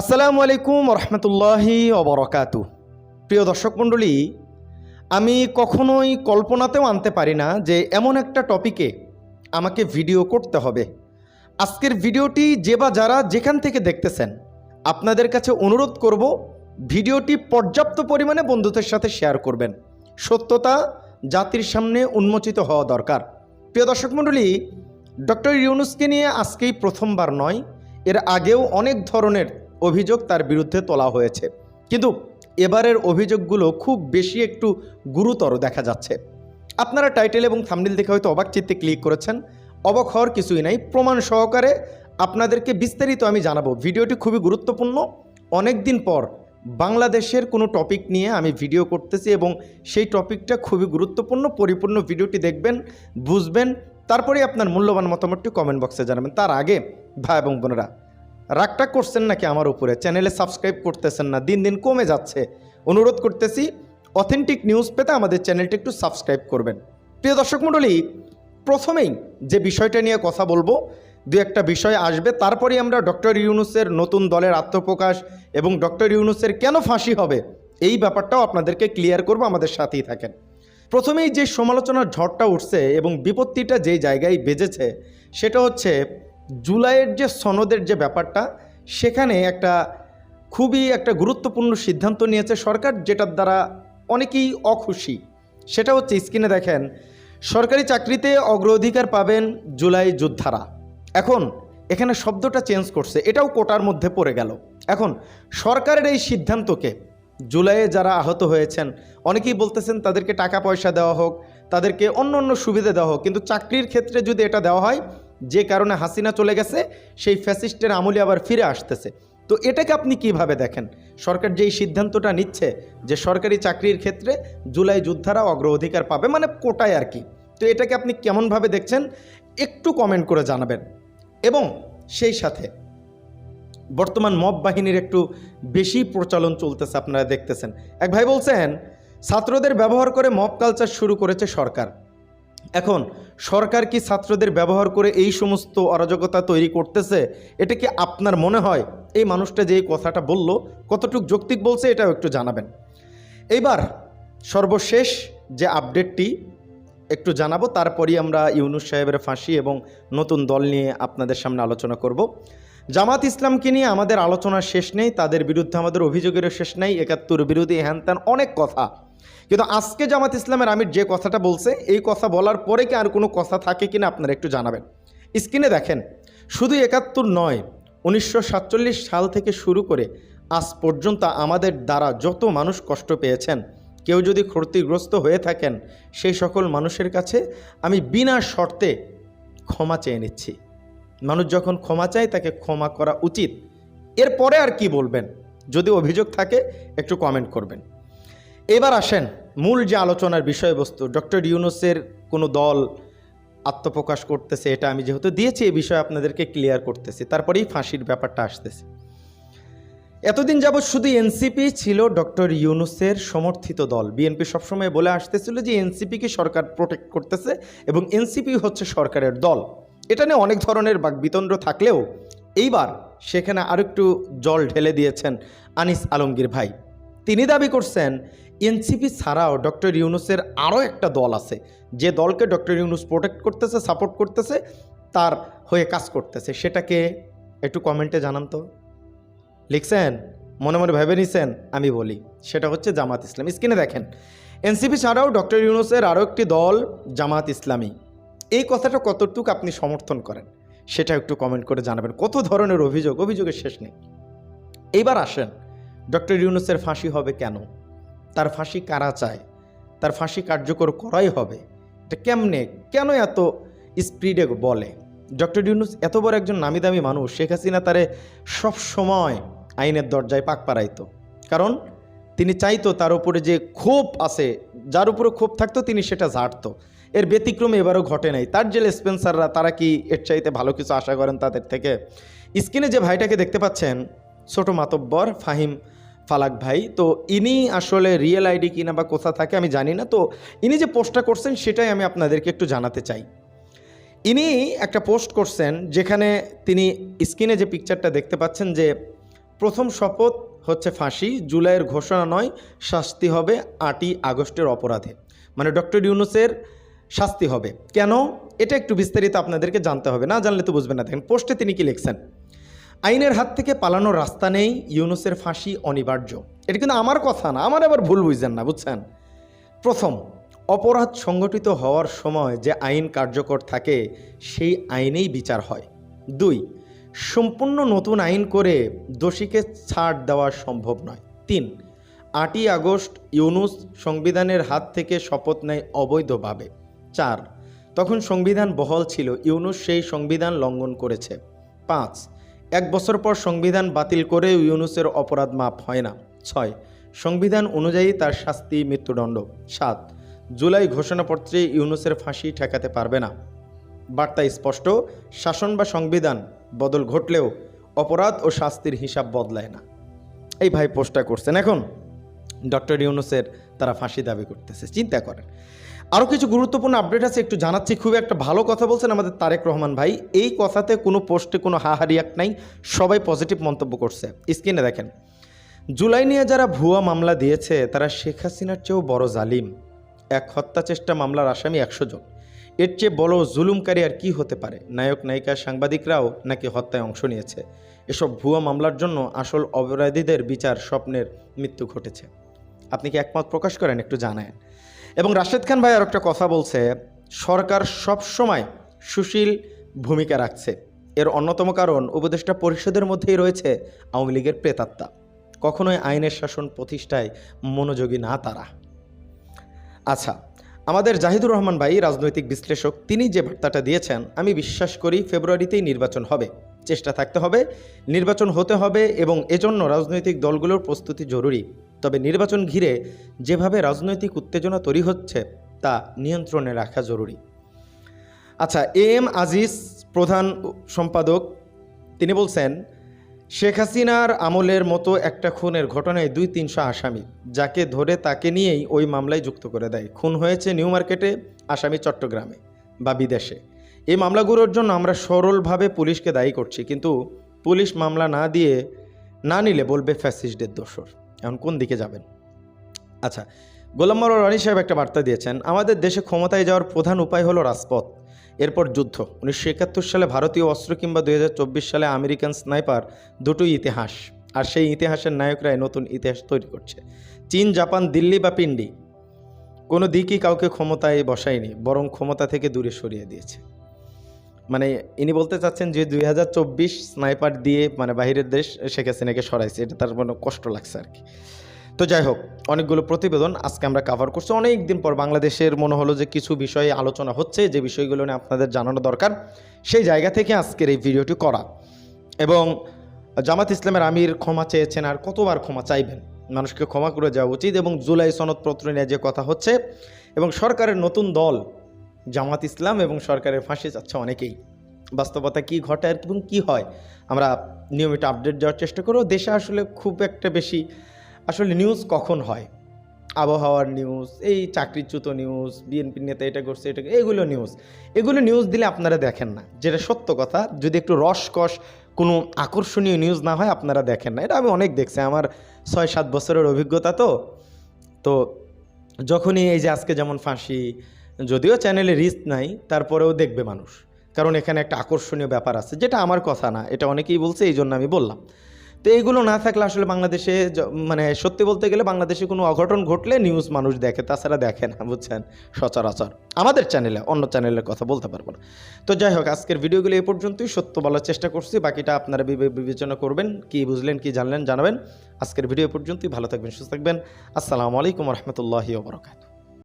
আসসালামু আলাইকুম রহমতুল্লাহি অবরকাতু প্রিয় দর্শক মণ্ডলী, আমি কখনোই কল্পনাতেও আনতে পারি না যে এমন একটা টপিকে আমাকে ভিডিও করতে হবে। আজকের ভিডিওটি যে বা যারা যেখান থেকে দেখতেছেন, আপনাদের কাছে অনুরোধ করব ভিডিওটি পর্যাপ্ত পরিমাণে বন্ধুদের সাথে শেয়ার করবেন। সত্যতা জাতির সামনে উন্মোচিত হওয়া দরকার। প্রিয় দর্শক মণ্ডলী, ডক্টর ইউনুসকে নিয়ে আজকেই প্রথমবার নয়, এর আগেও অনেক ধরনের অভিযোগ তার বিরুদ্ধে তোলা হয়েছে। কিন্তু এবারের অভিযোগগুলো খুব বেশি একটু গুরুতর দেখা যাচ্ছে। আপনারা টাইটেল এবং থামনিল দেখে হয়তো অবাক চিত্তে ক্লিক করেছেন। অবাক হওয়ার কিছুই নাই। প্রমাণ সহকারে আপনাদেরকে বিস্তারিত আমি জানাব। ভিডিওটি খুবই গুরুত্বপূর্ণ। অনেক দিন পর বাংলাদেশের কোনো টপিক নিয়ে আমি ভিডিও করতেছি এবং সেই টপিকটা খুবই গুরুত্বপূর্ণ। পরিপূর্ণ ভিডিওটি দেখবেন, বুঝবেন। তারপরে আপনার মূল্যবান মতামতটি কমেন্ট বক্সে জানাবেন। তার আগে ভাই এবং বোনেরা রাগটা করছেন নাকি আমার উপরে? চ্যানেলে সাবস্ক্রাইব করতেছেন না, দিন দিন কমে যাচ্ছে। অনুরোধ করতেছি অথেন্টিক নিউজ পেতে আমাদের চ্যানেলটি একটু সাবস্ক্রাইব করবেন। প্রিয় দর্শক মণ্ডলী, প্রথমেই যে বিষয়টা নিয়ে কথা বলব, দু একটা বিষয় আসবে, তারপরেই আমরা ডক্টর ইউনুসের নতুন দলের আত্মপ্রকাশ এবং ডক্টর ইউনুসের কেন ফাঁসি হবে, এই ব্যাপারটাও আপনাদেরকে ক্লিয়ার করব, আমাদের সাথেই থাকেন। প্রথমেই যে সমালোচনার ঝড়টা উঠছে এবং বিপত্তিটা যেই জায়গায় বেজেছে, সেটা হচ্ছে জুলাইয়ের যে সনদের যে ব্যাপারটা, সেখানে একটা খুবই একটা গুরুত্বপূর্ণ সিদ্ধান্ত নিয়েছে সরকার, যেটার দ্বারা অনেকেই অখুশি। সেটা হচ্ছে, স্ক্রিনে দেখেন, সরকারি চাকরিতে অগ্রাধিকার পাবেন জুলাই যোদ্ধারা। এখন, এখানে শব্দটা চেঞ্জ করছে, এটাও কোটার মধ্যে পড়ে গেল। এখন, সরকারের এই সিদ্ধান্তকে, জুলাইয়ে যারা আহত হয়েছেন, অনেকেই বলতেছেন তাদেরকে টাকা পয়সা দেওয়া হোক, তাদেরকে অন্য অন্য সুবিধা দেওয়া হোক, কিন্তু চাকরির ক্ষেত্রে যদি এটা দেওয়া হয় যে কারণে হাসিনা চলে গেছে, সেই ফ্যাসিস্টের আমলে আবার ফিরে আসতেছে। তো এটাকে আপনি কীভাবে দেখেন? সরকার যেই সিদ্ধান্তটা নিচ্ছে যে সরকারি চাকরির ক্ষেত্রে জুলাই যোদ্ধারা অগ্রাধিকার পাবে মানে কোটায় আর কি। তো এটাকে আপনি কেমনভাবে দেখছেন? একটু কমেন্ট করে জানাবেন। এবং সেই সাথে বর্তমান মব বাহিনীর একটু বেশি প্রচলন চলতেছে, আপনারা দেখতেছেন। এক ভাই বলছেন, ছাত্রদের ব্যবহার করে মব কালচার শুরু করেছে সরকার। এখন, সরকার কি ছাত্রদের ব্যবহার করে এই সমস্ত অরাজকতা তৈরি করতেছে? এটা কি আপনার মনে হয়? এই মানুষটা যে কথাটা বলল, কতটুকু যৌক্তিক বলছে এটাও একটু জানাবেন। এইবার, সর্বশেষ যে আপডেটটি একটু জানাব, তারপরই আমরা ইউনুস সাহেবের ফাঁসি এবং নতুন দল নিয়ে আপনাদের সামনে আলোচনা করব। জামাত ইসলামকে নিয়ে আমাদের আলোচনা শেষ নেই, তাদের বিরুদ্ধে আমাদের অভিযোগেরও শেষ নেই, একাত্তর বিরোধী হ্যান অনেক কথা। কিন্তু আজকে জামাত ইসলামের আমির যে কথাটা বলছে, এই কথা বলার পরে কি আর কোনো কথা থাকে কিনা আপনারা একটু জানাবেন। স্ক্রিনে দেখেন, শুধু একাত্তর নয়, উনিশশো সাল থেকে শুরু করে আজ পর্যন্ত আমাদের দ্বারা যত মানুষ কষ্ট পেয়েছেন, কেউ যদি ক্ষতিগ্রস্ত হয়ে থাকেন সেই সকল মানুষের কাছে আমি বিনা শর্তে ক্ষমা চেয়ে নিচ্ছি। মানুষ যখন ক্ষমা চায়, তাকে ক্ষমা করা উচিত। এরপরে আর কি বলবেন? যদি অভিযোগ থাকে, একটু কমেন্ট করবেন। এবার আসেন মূল যে আলোচনার বিষয়বস্তু, ডক্টর ইউনুসের কোনো দল আত্মপ্রকাশ করতেছে এটা আমি যেহেতু দিয়েছি এই বিষয়ে আপনাদেরকে ক্লিয়ার করতেছি। তারপরেই ফাঁসির ব্যাপারটা আসতেছে। এতদিন যাবৎ শুধু এনসিপি ছিল ডক্টর ইউনুসের সমর্থিত দল। বিএনপি সবসময় বলে আসতেছিল যে এনসিপিকে সরকার প্রোটেক্ট করতেছে এবং এনসিপি হচ্ছে সরকারের দল। এটা নিয়ে অনেক ধরনের বাকবিতন্ড থাকলেও এইবার সেখানে আরেকটু জল ঢেলে দিয়েছেন আনিস আলমগীর ভাই। তিনি দাবি করছেন, এনসিপি ছাড়াও ডক্টর ইউনুসের আরও একটা দল আছে, যে দলকে ডক্টর ইউনুস প্রোটেক্ট করতেছে সাপোর্ট করতেছে, তার হয়ে কাজ করতেছে। সেটাকে একটু কমেন্টে জানান তো। লিখছেন, মনে মনে ভেবে নিছেন, আমি বলি। সেটা হচ্ছে জামাত ইসলামী। স্ক্রিনে দেখেন, এনসিপি ছাড়াও ডক্টর ইউনুসের আরও একটি দল জামাত ইসলামী। এই কথাটা কতটুকু আপনি সমর্থন করেন, সেটা একটু কমেন্ট করে জানাবেন। কত ধরনের অভিযোগ? অভিযোগের শেষ নেই। এইবার আসেন ডক্টর ইউনুসের ফাঁসি হবে কেন? তার ফাঁসি কারা চায়? তার ফাঁসি কার্যকর করাই হবে? এটা কেমনে, কেন এত স্পিডে বলে? ডক্টর ইউনুস এত বড় একজন নামি দামি মানুষ, শেখ হাসিনা তারে সব সময় আইনের দরজায় পাক পাড়াইতো। কারণ তিনি চাইতো তার উপরে যে ক্ষোভ আছে, যার উপরে ক্ষোভ থাকতো তিনি সেটা ঝাড়তো। এর ব্যতিক্রমে এবারও ঘটে নাই। তার যে স্পেন্সাররা, তারা কি এর চাইতে ভালো কিছু আশা করেন তাদের থেকে? স্ক্রিনে যে ভাইটাকে দেখতে পাচ্ছেন, ছোট মাতব্বর ফাহিম ফালাক ভাই, তো ইনি আসলে রিয়েল আইডি কিনা বা কোথা থাকে আমি জানি না, তো ইনি যে পোস্টটা করছেন সেটাই আমি আপনাদেরকে একটু জানাতে চাই। ইনি একটা পোস্ট করছেন যেখানে তিনি স্ক্রিনে যে পিকচারটা দেখতে পাচ্ছেন যে প্রথম শপথ হচ্ছে ফাঁসি, জুলাইয়ের ঘোষণা নয়, শাস্তি হবে আটই আগস্টের অপরাধে। মানে ডক্টর ইউনুসের শাস্তি হবে। কেন? এটা একটু বিস্তারিত আপনাদেরকে জানতে হবে, না জানলে তো বুঝবেন না। দেখেন, পোস্টে তিনি কি লিখছেন? আইনের হাত থেকে পালানোর রাস্তা নেই, ইউনুসের ফাঁসি অনিবার্য। এটা কিন্তু আমার কথা না, আমার আবার ভুল বুঝছেন না, বুঝছেন? প্রথম, অপরাধ সংগঠিত হওয়ার সময় যে আইন কার্যকর থাকে, সেই আইনেই বিচার হয়। দুই, সম্পূর্ণ নতুন আইন করে দোষীকে ছাড় দেওয়া সম্ভব নয়। তিন, আটই আগস্ট ইউনুস সংবিধানের হাত থেকে শপথ নেয় অবৈধভাবে। চার, তখন সংবিধান বহল ছিল, ইউনুস সেই সংবিধান লঙ্ঘন করেছে। পাঁচ এক বছর পর সংবিধান বাতিল করে ইউনুসের অপরাধ মাপ হয় না। ছয়, সংবিধান অনুযায়ী তার শাস্তি মৃত্যুদণ্ড। সাত, জুলাই ঘোষণাপত্রে ইউনুসের ফাঁসি ঠেকাতে পারবে না। বার্তা স্পষ্ট, শাসন বা সংবিধান বদল ঘটলেও অপরাধ ও শাস্তির হিসাব বদলায় না। এই ভাই পোস্টটা করছেন এখন। ডক্টর ইউনুসের তারা ফাঁসি দাবি করতেছে, চিন্তা করেন। আরও কিছু গুরুত্বপূর্ণ আপডেট আছে, একটু জানাচ্ছি। খুব একটা ভালো কথা বলছেন আমাদের তারেক রহমান ভাই। এই কথাতে কোনো পোস্টে কোনো হাহারিয়াক নাই, সবাই পজিটিভ মন্তব্য করছে। স্ক্রিনে দেখেন, জুলাই নিয়ে যারা ভুয়া মামলা দিয়েছে, তারা শেখ হাসিনার চেয়েও বড় জালিম। এক হত্যা চেষ্টা মামলার আসামি একশো জন। এর চেয়ে বড় জুলুমকারী আর কি হতে পারে? নায়ক, নায়িকা, সাংবাদিকরাও নাকি হত্যায় অংশ নিয়েছে? এসব ভুয়া মামলার জন্য আসল অপরাধীদের বিচার স্বপ্নের মৃত্যু ঘটেছে। আপনি কি একমত প্রকাশ করেন? একটু জানায় এবং রাশেদ খান ভাই আর একটা কথা বলছে, সরকার সবসময় সুশীল ভূমিকা রাখছে। এর অন্যতম কারণ, উপদেষ্টা পরিষদের মধ্যেই রয়েছে আওয়ামী লীগের প্রেতাত্মা। কখনোই আইনের শাসন প্রতিষ্ঠায় মনোযোগী না তারা। আচ্ছা আমাদের জাহিদুর রহমান ভাই, রাজনৈতিক বিশ্লেষক, তিনি যে বার্তাটা দিয়েছেন, আমি বিশ্বাস করি ফেব্রুয়ারিতেই নির্বাচন হবে। চেষ্টা থাকতে হবে, নির্বাচন হতে হবে এবং এজন্য রাজনৈতিক দলগুলোর প্রস্তুতি জরুরি। তবে নির্বাচন ঘিরে যেভাবে রাজনৈতিক উত্তেজনা তৈরি হচ্ছে, তা নিয়ন্ত্রণে রাখা জরুরি। আচ্ছা এ এম আজিজ প্রধান সম্পাদক, তিনি বলছেন, শেখ হাসিনার আমলের মতো একটা খুনের ঘটনায় দুই তিনশো আসামি, যাকে ধরে তাকে নিয়েই ওই মামলায় যুক্ত করে দেয়। খুন হয়েছে নিউ মার্কেটে, আসামি চট্টগ্রামে বা বিদেশে। এই মামলাগুলোর জন্য আমরা সরলভাবে পুলিশকে দায়ী করছি, কিন্তু পুলিশ মামলা না দিয়ে, না নিলে বলবে ফ্যাসিস্টদের দোষর। এখন কোন দিকে যাবেন? আচ্ছা গোলাম মাওলা রানী সাহেব একটা বার্তা দিয়েছেন, আমাদের দেশে ক্ষমতায় যাওয়ার প্রধান উপায় হলো রাজপথ। এরপর যুদ্ধ। উনিশশো একাত্তর সালে ভারতীয় অস্ত্র কিংবা দুই হাজার চব্বিশ সালে আমেরিকান স্নাইপার দুটোই ইতিহাস। আর সেই ইতিহাসের নায়করাই নতুন ইতিহাস তৈরি করছে। চীন, জাপান, দিল্লি বা পিন্ডি। কোনো দিকই কাউকে ক্ষমতায় বসায়নি, বরং ক্ষমতা থেকে দূরে সরিয়ে দিয়েছে। মানে ইনি বলতে চাচ্ছেন যে দুই হাজার চব্বিশ স্নাইপার দিয়ে মানে বাহিরের দেশ শেখ হাসিনাকে সরাইছে, এটা তার মানে কষ্ট লাগছে আর কি। তো যাই হোক, অনেকগুলো প্রতিবেদন আজকে আমরা কাভার করছি। অনেক দিন পর বাংলাদেশের মনে হলো যে কিছু বিষয়ে আলোচনা হচ্ছে, যে বিষয়গুলো নিয়ে আপনাদের জানানো দরকার, সেই জায়গা থেকে আজকের এই ভিডিওটি করা। এবং জামাত ইসলামের আমির ক্ষমা চেয়েছেন আর কতবার ক্ষমা চাইবেন, মানুষকে ক্ষমা করে যাওয়া উচিত এবং জুলাই সনদপত্র নিয়ে যে কথা হচ্ছে এবং সরকারের নতুন দল জামাত ইসলাম এবং সরকারের ফাঁসি যাচ্ছে অনেকেই। বাস্তবতা কি ঘটে আর এবং কী হয়, আমরা নিয়মিত আপডেট দেওয়ার চেষ্টা করব। দেশে আসলে খুব একটা বেশি আসলে নিউজ কখন হয়? আবহাওয়ার নিউজ এই চাকরিচ্যুত নিউজ বিএনপি নেতা এটা করছে, এটা এগুলো নিউজ এগুলো নিউজ দিলে আপনারা দেখেন না। যেটা সত্য কথা, যদি একটু রসকস কোনো আকর্ষণীয় নিউজ না হয়, আপনারা দেখেন না। এটা আমি অনেক দেখছি। আমার ছয় সাত বছরের অভিজ্ঞতা তো। তো যখনই এই যে আজকে যেমন ফাঁসি যদিও চ্যানেলে রিস্ক নাই, তারপরেও দেখবে মানুষ। কারণ এখানে একটা আকর্ষণীয় ব্যাপার আছে, যেটা আমার কথা না, এটা অনেকেই বলছে এই জন্য আমি বললাম। তো এইগুলো না থাকলে আসলে বাংলাদেশে মানে সত্যি বলতে গেলে বাংলাদেশে কোনো অঘটন ঘটলে নিউজ মানুষ দেখে, তাছাড়া দেখে না, বুঝছেন? সচরাচর। আমাদের চ্যানেলে অন্য চ্যানেলের কথা বলতে পারব না। তো যাই হোক, আজকের ভিডিওগুলো এ পর্যন্তই, সত্য বলার চেষ্টা করছি, বাকিটা আপনারা বিবে- বিবেচনা করবেন, কি বুঝলেন, কি জানলেন, জানাবেন। আজকের ভিডিও পর্যন্তই, ভালো থাকবেন, সুস্থ থাকবেন। আসসালামু আলাইকুম রহমতুল্লাহি ওবরাকাতু